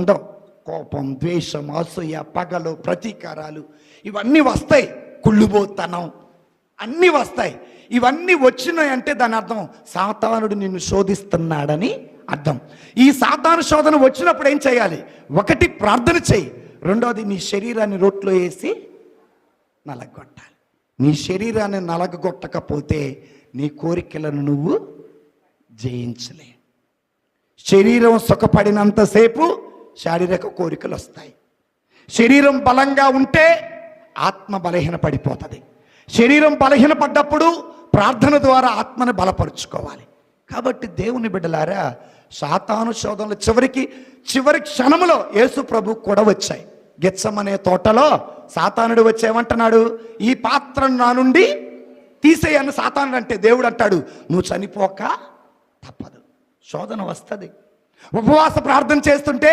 అందం కోపం ద్వేషం అసూయ పగలు ప్రతీకారాలు ఇవన్నీ వస్తాయి. కుళ్ళుబోతనం అన్నీ వస్తాయి. ఇవన్నీ వచ్చినాయంటే దాని అర్థం సాతానుడు నిన్ను శోధిస్తున్నాడని అర్థం. ఈ సాతాను శోధన వచ్చినప్పుడు ఏం చేయాలి? ఒకటి ప్రార్థన చేయి. రెండోది నీ శరీరాన్ని రోట్లో వేసి నలగొట్టాలి. నీ శరీరాన్ని నలగొట్టకపోతే నీ కోరికలను నువ్వు జయించలే శరీరం సుఖపడినంతసేపు శారీరక కోరికలు వస్తాయి శరీరం బలంగా ఉంటే ఆత్మ బలహీన పడిపోతుంది. శరీరం బలహీన పడ్డప్పుడు ప్రార్థన ద్వారా ఆత్మను బలపరుచుకోవాలి. కాబట్టి దేవుని బిడ్డలారా సాతాను శోధనలు చివరికి చివరి క్షణములో యేసు ప్రభు కూడా వచ్చాయి. గెచ్చమనే తోటలో సాతానుడు వచ్చేమంటున్నాడు ఈ పాత్రను నా నుండి తీసేయన్న సాతానుడు అంటే దేవుడు అంటాడు నువ్వు చనిపోక తప్పదు. శోధన వస్తుంది. ఉపవాస ప్రార్థన చేస్తుంటే